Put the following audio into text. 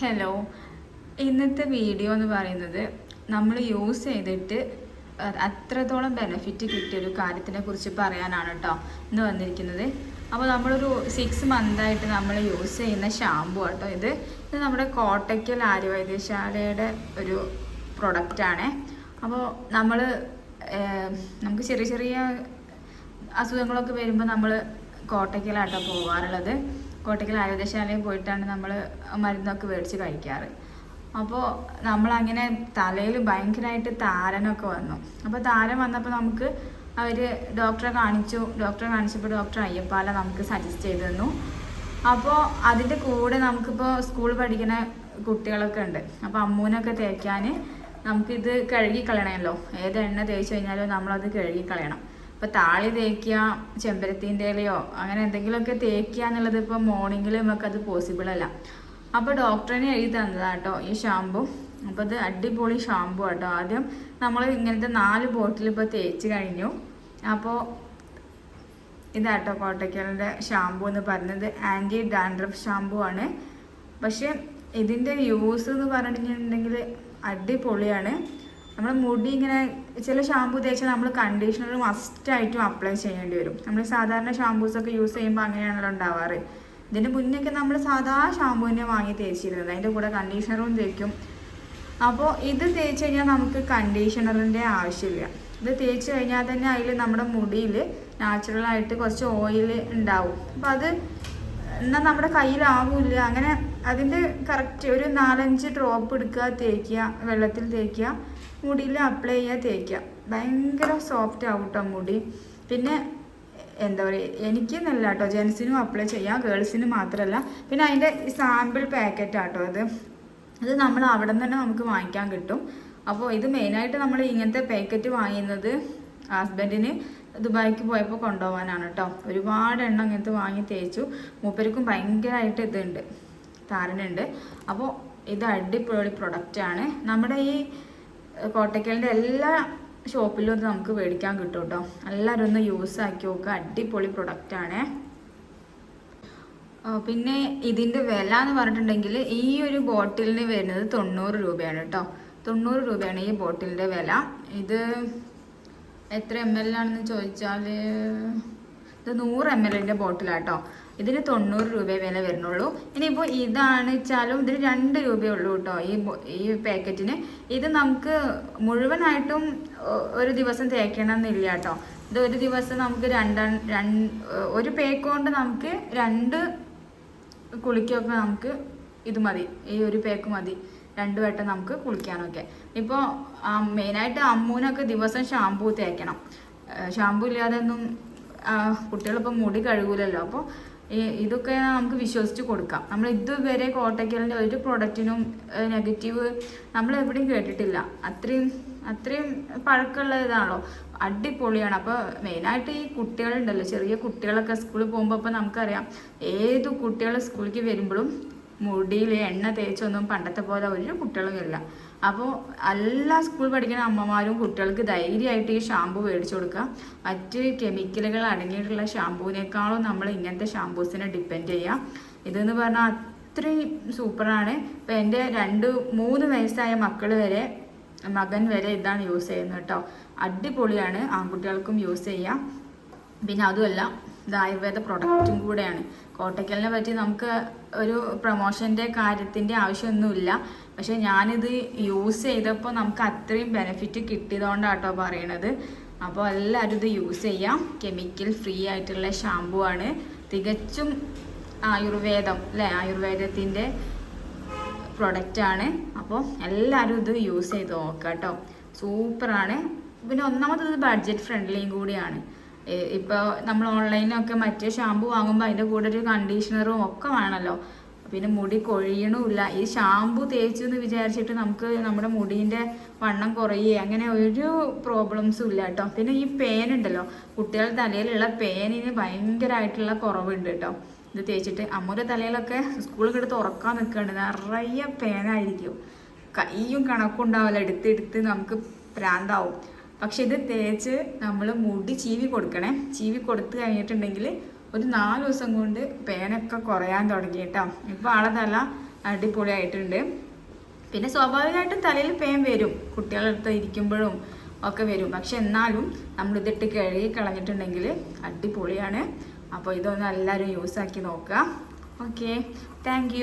Hello ഇന്നത്തെ video എന്ന് പറയുന്നത് നമ്മൾ യൂസ് ചെയ്തിട്ട് അത്രത്തോളം ബെനിഫിറ്റ് കിട്ടിയൊരു കാര്യത്തിനെ കുറിച്ച് പറയാനാണ് കേട്ടോ ഇന്ന് വന്നിരിക്കുന്നത്. അപ്പോൾ നമ്മളൊരു സിക്സ് മന്തായിട്ട് നമ്മൾ യൂസ് ചെയ്യുന്ന ഷാമ്പു കേട്ടോ ഇത്. ഇത് നമ്മുടെ കോട്ടയ്ക്കൽ ആര്യവൈദ്യശാലയുടെ ഒരു പ്രൊഡക്റ്റാണ് അപ്പോൾ നമ്മൾ നമുക്ക് ചെറിയ ചെറിയ അസുഖങ്ങളൊക്കെ വരുമ്പോൾ നമ്മൾ കോട്ടയ്ക്കലാട്ടോ പോകാറുള്ളത് കോട്ടയ്ക്കൽ ആരോഗ്യശാലയിൽ പോയിട്ടാണ് നമ്മൾ മരുന്നൊക്കെ മേടിച്ച് കഴിക്കാറ്. അപ്പോൾ നമ്മളങ്ങനെ തലയിൽ ഭയങ്കരമായിട്ട് താരനൊക്കെ വന്നു. അപ്പോൾ താരൻ വന്നപ്പോൾ നമുക്ക് അവർ ഡോക്ടറെ കാണിച്ചു. ഡോക്ടറെ കാണിച്ചപ്പോൾ ഡോക്ടർ അയ്യപ്പാല നമുക്ക് സജസ്റ്റ് ചെയ്തു തന്നു. അപ്പോൾ അതിന്റെ കൂടെ നമുക്കിപ്പോൾ സ്കൂൾ പഠിക്കുന്ന കുട്ടികളൊക്കെ ഉണ്ട്. അപ്പോൾ അമ്മൂനൊക്കെ തേക്കാൻ നമുക്കിത് കഴുകി കളയണമല്ലോ ഏത് എണ്ണ തേച്ച് കഴിഞ്ഞാലും നമ്മളത് കഴുകി കളയണം ഇപ്പോൾ താളി തേക്കുക ചെമ്പരത്തിന്റെ ഇലയോ അങ്ങനെ എന്തെങ്കിലുമൊക്കെ തേക്കുക എന്നുള്ളത് ഇപ്പോൾ മോർണിംഗിൽ നമുക്ക് അത് പോസിബിൾ അല്ല. അപ്പോൾ ഡോക്ടറിനെ എഴുതി തന്നതാട്ടോ ഈ ഷാമ്പു അപ്പോൾ ഇത് അടിപൊളി ഷാമ്പു കേട്ടോ ആദ്യം നമ്മൾ ഇങ്ങനത്തെ നാല് ബോട്ടിൽ ഇപ്പോൾ തേച്ച് കഴിഞ്ഞു. അപ്പോൾ ഇതാട്ടോ കോട്ടയ്ക്കലിന്റെ ഷാമ്പു എന്ന് പറഞ്ഞത്. ആന്റി ഡാൻഡ്രഫ് ഷാമ്പു ആണ്. പക്ഷേ ഇതിന്റെ യൂസ് എന്ന് പറഞ്ഞിട്ടുണ്ടെങ്കിൽ അടിപൊളിയാണ്. നമ്മുടെ മുടി ഇങ്ങനെ ചില ഷാമ്പു തേച്ചാൽ നമ്മൾ കണ്ടീഷണർ മസ്റ്റായിട്ടും അപ്ലൈ ചെയ്യേണ്ടി വരും. നമ്മൾ സാധാരണ ഷാമ്പൂസൊക്കെ യൂസ് ചെയ്യുമ്പോൾ അങ്ങനെയാണല്ലോ ഉണ്ടാവാറ്. ഇതിന് മുന്നേയൊക്കെ നമ്മൾ സാധാ ഷാമ്പു തന്നെ വാങ്ങി തേച്ചിരുന്നത്. അതിന്റെ കൂടെ കണ്ടീഷണറും തേക്കും. അപ്പോൾ ഇത് തേച്ച് കഴിഞ്ഞാൽ നമുക്ക് കണ്ടീഷണറിന്റെ ആവശ്യമില്ല. ഇത് തേച്ച് കഴിഞ്ഞാൽ തന്നെ അതിൽ നമ്മുടെ മുടിയിൽ നാച്ചുറലായിട്ട് കുറച്ച് ഓയിൽ ഉണ്ടാവും. അപ്പോൾ അത് എന്നാൽ നമ്മുടെ കയ്യിലാവില്ല അങ്ങനെ അതിന്റെ കറക്റ്റ് ഒരു നാലഞ്ച് ഡ്രോപ്പ് എടുക്കുക തേക്കുക വെള്ളത്തിൽ തേക്കുക. മുടിയിൽ അപ്ലൈ ചെയ്യുക തേക്കുക ഭയങ്കര സോഫ്റ്റ് ആവും മുടി. പിന്നെ എന്താ പറയുക എനിക്ക് നല്ല കേട്ടോ ജെൻസിനും അപ്ലൈ ചെയ്യാം ഗേൾസിന് മാത്രമല്ല പിന്നെ അതിന്റെ സാമ്പിൾ പാക്കറ്റ് ആട്ടോ അത്. ഇത് നമ്മൾ അവിടെ നിന്ന് തന്നെ നമുക്ക് വാങ്ങിക്കാൻ കിട്ടും. അപ്പോൾ ഇത് മെയിനായിട്ട് നമ്മൾ ഇങ്ങനത്തെ പാക്കറ്റ് വാങ്ങുന്നത് ഹസ്ബൻഡിന് ദുബായിക്ക് പോയപ്പോൾ കൊണ്ടുപോകാനാണ് കേട്ടോ. ഒരുപാട് എണ്ണം ഇങ്ങനത്തെ വാങ്ങി തേച്ചു. മൂപ്പർക്കും ഭയങ്കരമായിട്ട് ഇതുണ്ട്. താരനുണ്ട്. അപ്പോൾ ഇത് അടിപൊളി പ്രൊഡക്റ്റാണ് നമ്മുടെ ഈ കോട്ടയ്ക്കലിന്റെ എല്ലാ ഷോപ്പിലും ഇത് നമുക്ക് മേടിക്കാൻ കിട്ടും കേട്ടോ എല്ലാവരും ഒന്ന് യൂസ് ആക്കി നോക്കുക അടിപൊളി പ്രൊഡക്റ്റാണ് പിന്നെ ഇതിന്റെ വില എന്ന് പറഞ്ഞിട്ടുണ്ടെങ്കിൽ ഈ ഒരു ബോട്ടിലിന് വരുന്നത് തൊണ്ണൂറ് രൂപയാണ് കേട്ടോ തൊണ്ണൂറ് രൂപയാണ് ഈ ബോട്ടിലിന്റെ വില. ഇത് എത്ര എം എൽ ആണെന്ന് ചോദിച്ചാൽ ഇത് നൂറ് എം എല്ലിന്റെ ബോട്ടിലാട്ടോ ഇതിന് തൊണ്ണൂറ് രൂപ വില വരുന്നുള്ളൂ. ഇനിയിപ്പോൾ ഇതാണ് വെച്ചാലും ഇതിന് രണ്ട് രൂപയേ ഉള്ളൂ കേട്ടോ ഈ ഈ പാക്കറ്റിന്. ഇത് നമുക്ക് മുഴുവനായിട്ടും ഒരു ദിവസം തേക്കണം എന്നില്ല കേട്ടോ ഇത് ഒരു ദിവസം നമുക്ക് രണ്ട് ഒരു പേക്ക് കൊണ്ട് നമുക്ക് രണ്ട് കുളിക്കൊക്കെ നമുക്ക് ഇത് മതി. ഈ ഒരു പേക്ക് മതി. രണ്ട് വട്ടം നമുക്ക് കുളിക്കാനൊക്കെ. ഇപ്പോൾ മെയിനായിട്ട് അമ്മൂനൊക്കെ ദിവസം ഷാമ്പൂ തേക്കണം. ഷാമ്പൂ ഇല്ലാതെ ഒന്നും കുട്ടികളിപ്പോൾ മുടി കഴുകൂലല്ലോ. അപ്പോൾ ഇതൊക്കെ നമുക്ക് വിശ്വസിച്ച് കൊടുക്കാം. നമ്മൾ ഇതുവരെ കോട്ടയ്ക്കലിന്റെ ഒരു പ്രോഡക്റ്റിനും നെഗറ്റീവ് നമ്മൾ എവിടെയും കേട്ടിട്ടില്ല. അത്രയും അത്രയും പഴക്കമുള്ള ഇതാണല്ലോ. അടിപൊളിയാണ്. അപ്പോൾ മെയിനായിട്ട് ഈ കുട്ടികളുണ്ടല്ലോ. ചെറിയ കുട്ടികളൊക്കെ സ്കൂളിൽ പോകുമ്പോൾ അപ്പോൾ നമുക്കറിയാം. ഏത് കുട്ടികൾ സ്കൂളിലേക്ക് വരുമ്പോഴും മുടിയിൽ എണ്ണ തേച്ചൊന്നും പണ്ടത്തെ പോലെ ഒരു കുട്ടികളും ഇല്ല അപ്പോൾ എല്ലാ സ്കൂൾ പഠിക്കുന്ന അമ്മമാരും കുട്ടികൾക്ക് ധൈര്യമായിട്ട് ഈ ഷാമ്പു മേടിച്ചു കൊടുക്കുക. മറ്റ് കെമിക്കലുകൾ അടങ്ങിയിട്ടുള്ള ഷാമ്പൂവിനേക്കാളും നമ്മൾ ഇങ്ങനത്തെ ഷാമ്പൂസിനെ ഡിപ്പെൻഡ് ചെയ്യുക. ഇതെന്ന് പറഞ്ഞാൽ അത്രയും സൂപ്പറാണ് ഇപ്പം എന്റെ രണ്ട് മൂന്ന് വയസ്സായ മക്കൾ വരെ മകൻ വരെ ഇതാണ് യൂസ് ചെയ്യുന്നത് കേട്ടോ. അടിപൊളിയാണ്. ആൺകുട്ടികൾക്കും യൂസ് ചെയ്യാം. പിന്നെ അതുമല്ല ഇത് ആയുർവേദ പ്രൊഡക്റ്റും കൂടെയാണ്. കോട്ടയ്ക്കലിനെ പറ്റി നമുക്ക് ഒരു പ്രൊമോഷന്റെ കാര്യത്തിന്റെ ആവശ്യമൊന്നുമില്ല. പക്ഷേ ഞാനിത് യൂസ് ചെയ്തപ്പോൾ നമുക്ക് അത്രയും ബെനിഫിറ്റ് കിട്ടിയതുകൊണ്ടാട്ടോ പറയണത്. അപ്പോൾ എല്ലാവരും ഇത് യൂസ് ചെയ്യാം. കെമിക്കൽ ഫ്രീ ആയിട്ടുള്ള ഷാമ്പു ആണ്. തികച്ചും ആയുർവേദം അല്ലേ? ആയുർവേദത്തിന്റെ പ്രൊഡക്റ്റാണ് അപ്പോൾ എല്ലാവരും ഇത് യൂസ് ചെയ്ത് നോക്കാം കേട്ടോ സൂപ്പറാണ് പിന്നെ ഒന്നാമത് ബഡ്ജറ്റ് ഫ്രണ്ട്ലിയും കൂടിയാണ്. ഇപ്പോൾ നമ്മൾ ഓൺലൈനൊക്കെ മറ്റേ ഷാമ്പു വാങ്ങുമ്പോൾ അതിന്റെ കൂടെ ഒരു കണ്ടീഷണറും ഒക്കെ വേണമല്ലോ പിന്നെ മുടി കൊഴിയണമില്ല. ഈ ഷാമ്പു തേച്ചു എന്ന് വിചാരിച്ചിട്ട് നമുക്ക് നമ്മുടെ മുടീന്റെ വണ്ണം കുറയേ അങ്ങനെ ഒരു പ്രോബ്ലംസും ഇല്ല കേട്ടോ. പിന്നെ ഈ പേൻ ഉണ്ടല്ലോ. കുട്ടികളുടെ തലയിലുള്ള പേനിന് ഭയങ്കരമായിട്ടുള്ള കുറവുണ്ട് കേട്ടോ. ഇത് തേച്ചിട്ട് അമ്മൂന്റെ തലയിലൊക്കെ സ്കൂളിൽ എടുത്ത് ഉറക്കാൻ നിൽക്കുന്നുണ്ട് നിറയെ പേനായിരിക്കും കയ്യും കണക്കുണ്ടാവില്ല എടുത്തെടുത്ത് നമുക്ക് പ്രാന്താവും. പക്ഷെ ഇത് തേച്ച് നമ്മൾ മുടി ചീവി കൊടുക്കണേ. ചീവി കൊടുത്തു കഴിഞ്ഞിട്ടുണ്ടെങ്കിൽ ഒരു നാല് ദിവസം കൊണ്ട് പേനൊക്കെ കുറയാൻ തുടങ്ങി കേട്ടോ ഇപ്പോൾ ആളെ തല അടിപൊളിയായിട്ടുണ്ട്. പിന്നെ സ്വാഭാവികമായിട്ടും തലയിൽ പേൻ വരും. കുട്ടികളടുത്ത് ഇരിക്കുമ്പോഴും ഒക്കെ വരും. പക്ഷെ എന്നാലും നമ്മൾ ഇതിട്ട് കഴുകി കളഞ്ഞിട്ടുണ്ടെങ്കിൽ അടിപൊളിയാണ്. അപ്പോൾ ഇതൊന്ന് എല്ലാവരും ആക്കി നോക്കുക. Okay thank